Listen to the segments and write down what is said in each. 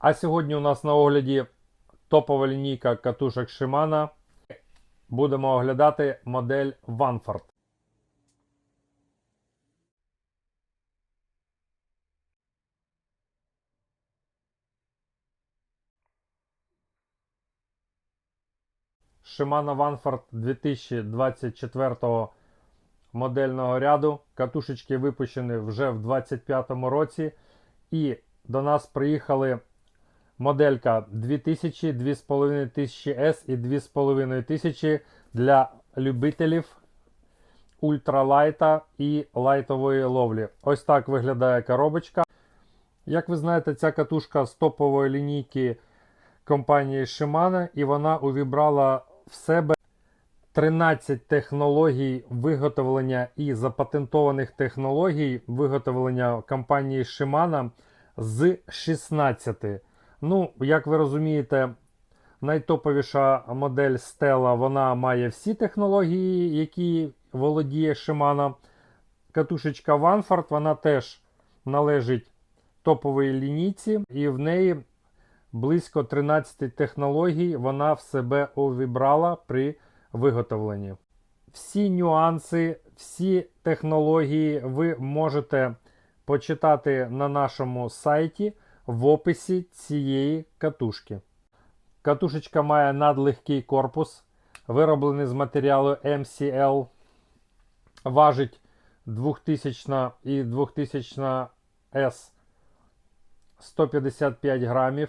А сьогодні у нас на огляді топова лінійка катушок Shimano. Будемо оглядати модель Vanford. Shimano Vanford 2024 модельного ряду. Катушечки випущені вже в 2025 році. І до нас приїхали моделька 2000, 2500 S і 2500 для любителів ультралайта і лайтової ловлі. Ось так виглядає коробочка. Як ви знаєте, ця катушка з топової лінійки компанії Shimano, і вона увібрала в себе 13 технологій виготовлення і запатентованих технологій виготовлення компанії Shimano з 16. Ну, як ви розумієте, найтоповіша модель Stella вона має всі технології, які володіє Shimano. Катушечка Vanford, вона теж належить топовій лінійці, і в неї близько 13 технологій вона в себе увібрала при виготовленні. Всі нюанси, всі технології ви можете почитати на нашому сайті в описі цієї катушки. Катушечка має надлегкий корпус, вироблений з матеріалу MCL. Важить 2000 і 2000 S 155 грамів.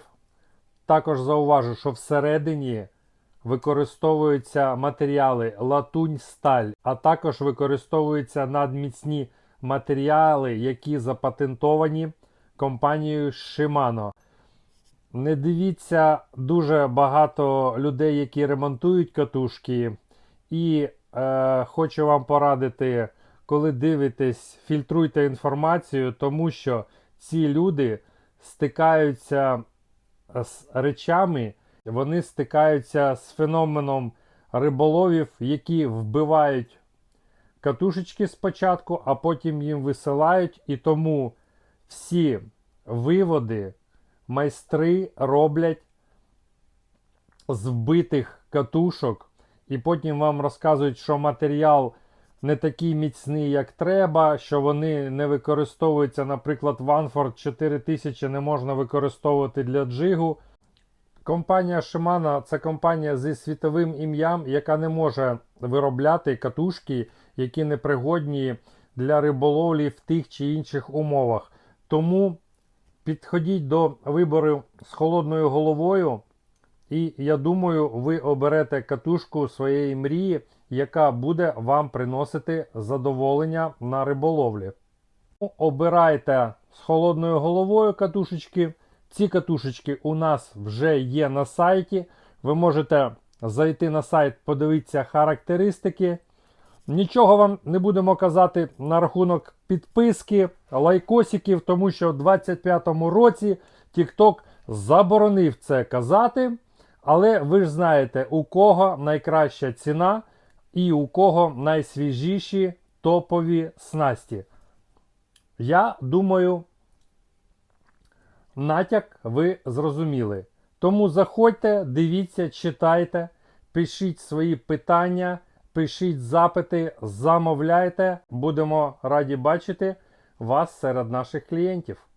Також зауважу, що всередині використовуються матеріали латунь сталь, а також використовуються надміцні матеріали, які запатентовані компанією Shimano. Не дивіться дуже багато людей, які ремонтують катушки. І е, хочу вам порадити, коли дивитесь, фільтруйте інформацію, тому що ці люди стикаються з речами, вони стикаються з феноменом риболовів, які вбивають катушечки спочатку, а потім їм висилають. І тому всі виводи майстри роблять з вбитих катушок, і потім вам розказують, що матеріал не такий міцний, як треба, що вони не використовуються, наприклад, Vanford 4000 не можна використовувати для джигу. Компанія Shimano це компанія зі світовим ім'ям, яка не може виробляти катушки, які непригодні для риболовлі в тих чи інших умовах. Тому підходіть до вибору з холодною головою, і я думаю, ви оберете катушку своєї мрії, яка буде вам приносити задоволення на риболовлі. Обирайте з холодною головою катушечки. Ці катушечки у нас вже є на сайті. Ви можете зайти на сайт, подивитися характеристики. Нічого вам не будемо казати на рахунок підписки, лайкосиків, тому що в 2025 році TikTok заборонив це казати. Але ви ж знаєте, у кого найкраща ціна і у кого найсвіжіші топові снасті. Я думаю, натяк ви зрозуміли. Тому заходьте, дивіться, читайте, пишіть свої питання, пишіть запити, замовляйте. Будемо раді бачити вас серед наших клієнтів.